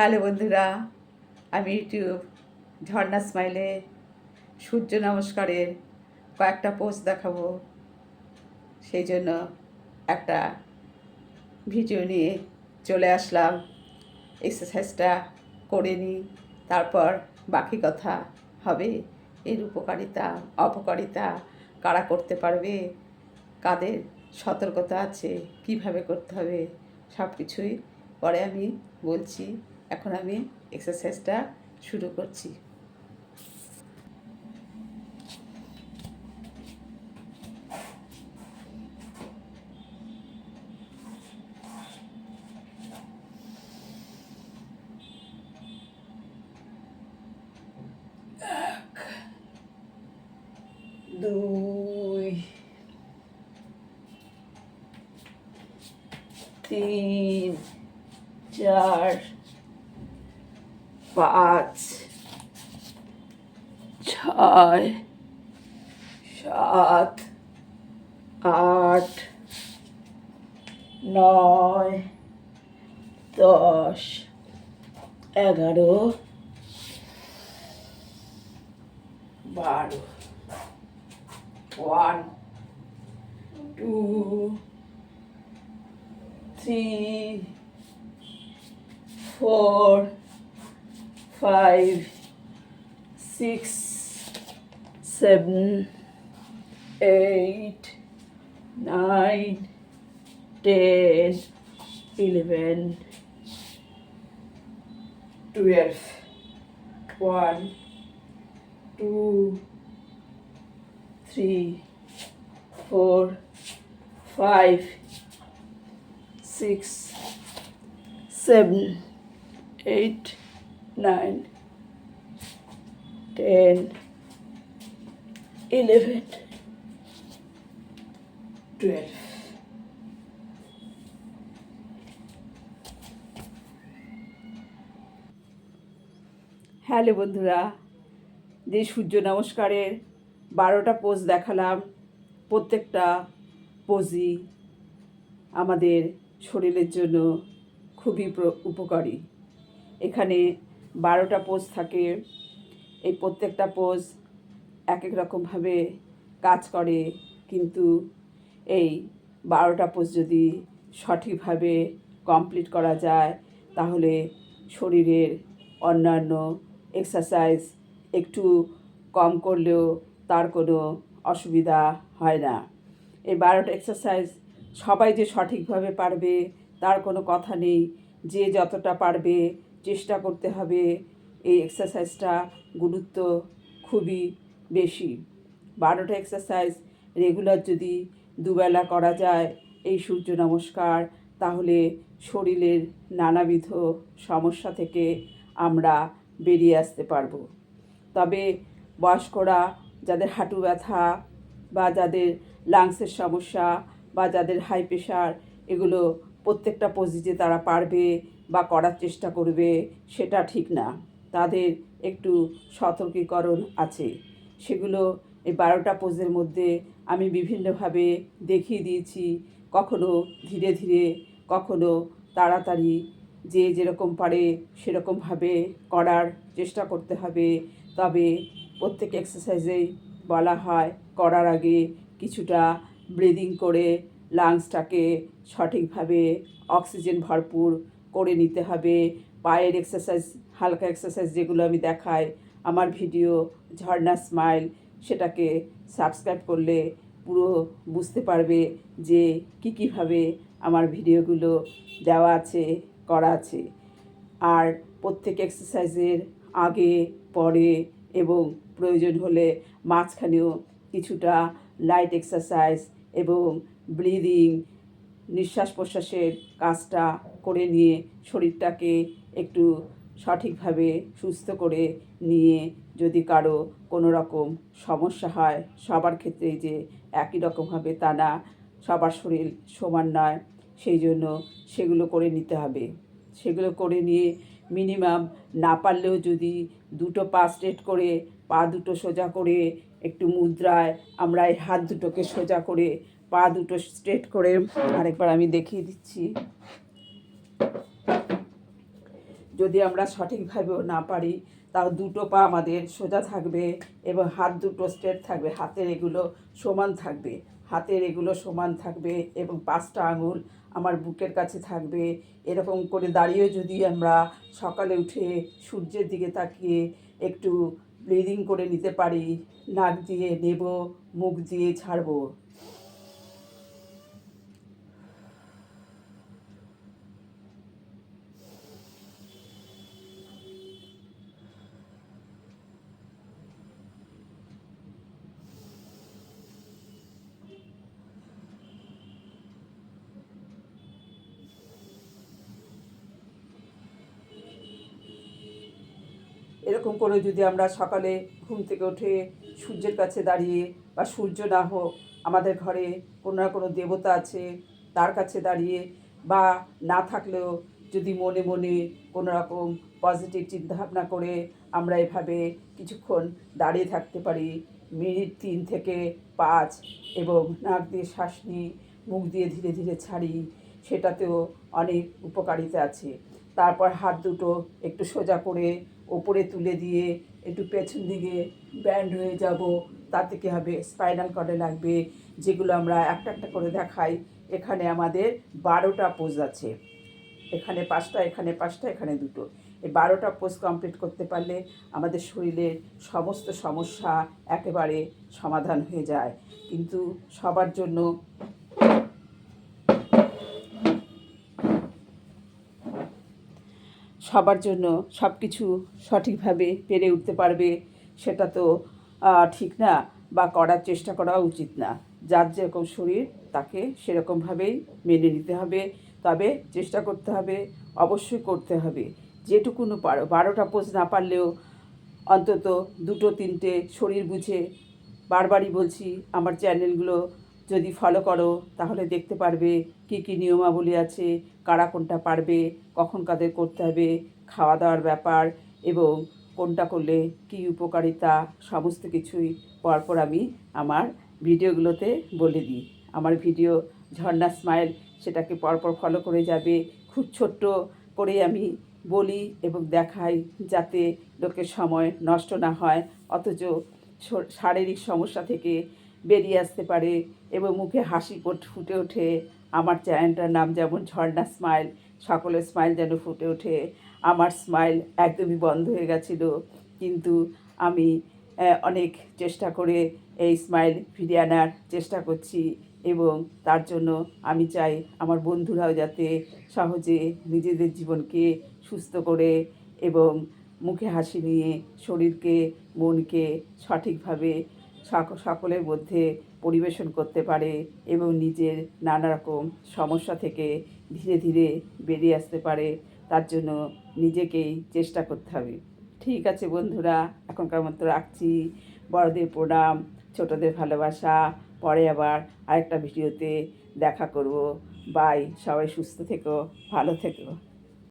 Hello বন্ধুরা, আমি YouTube, ঝর্ণা স্মাইলে সূর্য নমস্কারের কয়েকটা পোস্ট দেখাবো। সেই জন্য একটা ভিডিও নিয়ে চলে আসলাম। এক্সারসাইজটা করে নিই তারপর বাকি কথা হবে। এর উপকারিতা, অপকারিতা, কারা করতে পারবে, কাদের সতর্কতা আছে, কীভাবে করতে হবে সব কিছুই পরে আমি বলছি। এখন আমি এক্সারসাইজটা শুরু করছি। দুই তিন চার পাঁচ ছয় সাত আট নয় দশ এগারো বারো one two three, four, five, six, seven, eight, nine, ten, eleven, twelve, one, two, three, four, five, six, seven, eight, nine, ten, eleven, twelve. Hello বন্ধুরা যে সূর্য নমস্কারের বারোটা পোজ দেখালাম প্রত্যেকটা পোজই আমাদের শরীরের জন্য খুবই উপকারী এখানে বারোটা পোজ থাকে, এই প্রত্যেকটা পোজ এক এক রকমভাবে কাজ করে, কিন্তু এই বারোটা পোজ যদি সঠিকভাবে কমপ্লিট করা যায়, তাহলে শরীরের অন্যান্য এক্সারসাইজ একটু কম করলেও তার কোনো অসুবিধা হয় না। এই বারোটা এক্সারসাইজ সবাই যে সঠিকভাবে পারবে, তার কোনো কথা নেই। যে যতটা পারবে চেষ্টা করতে হবে। এই এক্সারসাইজটা গুরুত্ব খুবই বেশি। বারোটা এক্সারসাইজ রেগুলার যদি দুবেলা করা যায়, এই সূর্য নমস্কার, তাহলে শরীরের নানাবিধ সমস্যা থেকে আমরা বেরিয়ে আসতে পারব। তবে বয়স্করা, যাদের হাঁটু ব্যথা বা যাদের লাংসের সমস্যা বা যাদের হাই প্রেশার এগুলো প্রত্যেকটা পজিতে তারা পারবে। বা করার চেষ্টা করবে, সেটা ঠিক না। তাদের একটু সতর্কীকরণ আছে। সেগুলো এই বারোটা পোজের মধ্যে আমি বিভিন্নভাবে দেখিয়ে দিয়েছি। কখনো ধীরে ধীরে, কখনো তাড়াতাড়ি, যে যেরকম পারে সেরকমভাবে করার চেষ্টা করতে হবে। তবে প্রত্যেক এক্সারসাইজেই বলা হয়, করার আগে কিছুটা ব্রিদিং করে লাংসটাকে সঠিকভাবে অক্সিজেন ভরপুর করে নিতে হবে। পায়ের এক্সারসাইজ হালকা এক্সারসাইজ যেগুলো আমি দেখাই, আমার ভিডিও ঝর্ণা স্মাইল সেটাকে সাবস্ক্রাইব করলে পুরো বুঝতে পারবে যে কী কীভাবে আমার ভিডিওগুলো দেওয়া আছে, করা আছে। আর প্রত্যেক এক্সারসাইজের আগে, পরে এবং প্রয়োজন হলে মাঝখানেও কিছুটা লাইট এক্সারসাইজ এবং ব্রিদিং নিঃশ্বাস প্রশ্বাসের কাজটা করে নিয়ে শরীরটাকে একটু সঠিকভাবে সুস্থ করে নিয়ে যদি কারও কোনো রকম সমস্যা হয়, সবার ক্ষেত্রেই যে একই রকমভাবে তা না। সবার শরীর সমান নয়, সেই জন্য সেগুলো করে নিতে হবে। সেগুলো করে নিয়ে মিনিমাম না পারলেও যদি দুটো পা স্ট্রেট করে, পা দুটো সোজা করে একটু মুদ্রায় আমরা এই হাত দুটোকে সোজা করে পা দুটো স্ট্রেট করে আরেকবার আমি দেখিয়ে দিচ্ছি। যদি আমরা সঠিকভাবেও না পারি, তাও দুটো পা আমাদের সোজা থাকবে এবং হাত দুটো স্ট্রেট থাকবে। হাতের এগুলো সমান থাকবে। হাতের এগুলো সমান থাকবে এবং পাঁচটা আঙুল আমার বুকের কাছে থাকবে। এরকম করে দাঁড়িয়ে যদি আমরা সকালে উঠে সূর্যের দিকে তাকিয়ে একটু ব্লিডিং করে নিতে পারি, নাক দিয়ে নেব, মুখ দিয়ে ছাড়বো। এরকম করে যদি আমরা সকালে ঘুম থেকে উঠে সূর্যের কাছে দাঁড়িয়ে বা সূর্য না হোক, আমাদের ঘরে কোনো না কোনো দেবতা আছে তার কাছে দাঁড়িয়ে বা না থাকলেও যদি মনে মনে কোনো রকম পজিটিভ চিন্তাভাবনা করে আমরা এভাবে কিছুক্ষণ দাঁড়িয়ে থাকতে পারি। মিনিট তিন থেকে পাঁচ এবং নাক দিয়ে শ্বাস নিই, মুখ দিয়ে ধীরে ধীরে ছাড়ি, সেটাতেও অনেক উপকারিতা আছে। তারপর হাত দুটো একটু সোজা করে ওপরে তুলে দিয়ে একটু পেছন দিকে ব্যান্ড হয়ে যাব। তাতে কী হবে স্পাইনাল কর্ডে লাগবে, যেগুলো আমরা একটা একটা করে দেখাই। এখানে আমাদের বারোটা পোজ আছে। এখানে পাঁচটা এখানে পাঁচটা, এখানে দুটো। এই বারোটা পোজ কমপ্লিট করতে পারলে আমাদের শরীরের সমস্ত সমস্যা একেবারে সমাধান হয়ে যায়। কিন্তু সবার জন্য সবার জন্য সব কিছু সঠিকভাবে পেরে উঠতে পারবে, সেটা তো ঠিক না বা করার চেষ্টা করা উচিত না। যার যেরকম শরীর, তাকে সেরকমভাবেই মেনে নিতে হবে। তবে চেষ্টা করতে হবে, অবশ্যই করতে হবে। যেটুকুনো পারো। বারোটা পোজ না পারলেও অন্তত দুটো, তিনটে শরীর বুঝে বারবারই বলছি, আমার চ্যানেলগুলো যদি ফলো করো, তাহলে দেখতে পারবে কী কী নিয়মাবলী আছে, কারা কোনটা পারবে, কখন কাদের করতে হবে খাওয়া দাওয়ার ব্যাপার এবং কোনটা করলে কী উপকারিতা, সমস্ত কিছুই পরপর আমি আমার ভিডিওগুলোতে বলে দিই। আমার ভিডিও ঝর্ণা স্মাইল সেটাকে পরপর ফলো করে যাবে। খুব ছোট্ট করে আমি বলি এবং দেখাই যাতে লোকের সময় নষ্ট না হয়, অথচ শারীরিক সমস্যা থেকে বেরিয়ে আসতে পারে এবং মুখে হাসি ফুট- ওঠে। আমার চ্যানেলটার নাম যেমন ঝর্ণা স্মাইল, সকলের স্মাইল যেন ফুটে ওঠে। আমার স্মাইল একদমই বন্ধ হয়ে গেছিল। কিন্তু আমি অনেক চেষ্টা করে এই স্মাইল ফিরিয়ে আনার চেষ্টা করছি এবং তার জন্য আমি চাই আমার বন্ধুরাও যাতে সহজে নিজেদের জীবনকে সুস্থ করে এবং মুখে হাসি নিয়ে শরীরকে, মনকে সঠিকভাবে সাক- সকলের মধ্যে পরিবেশন করতে পারে এবং নিজের নানা রকম সমস্যা থেকে ধীরে ধীরে বেরিয়ে আসতে পারে, তার জন্য নিজেকেই চেষ্টা করতে হবে। ঠিক আছে বন্ধুরা, এখনকার মতো রাখছি। বড়দের প্রণাম, ছোটদের ভালোবাসা। পরে আবার আরেকটা ভিডিওতে দেখা করব। বাই, সবাই সুস্থ থেকো, ভালো থেকো।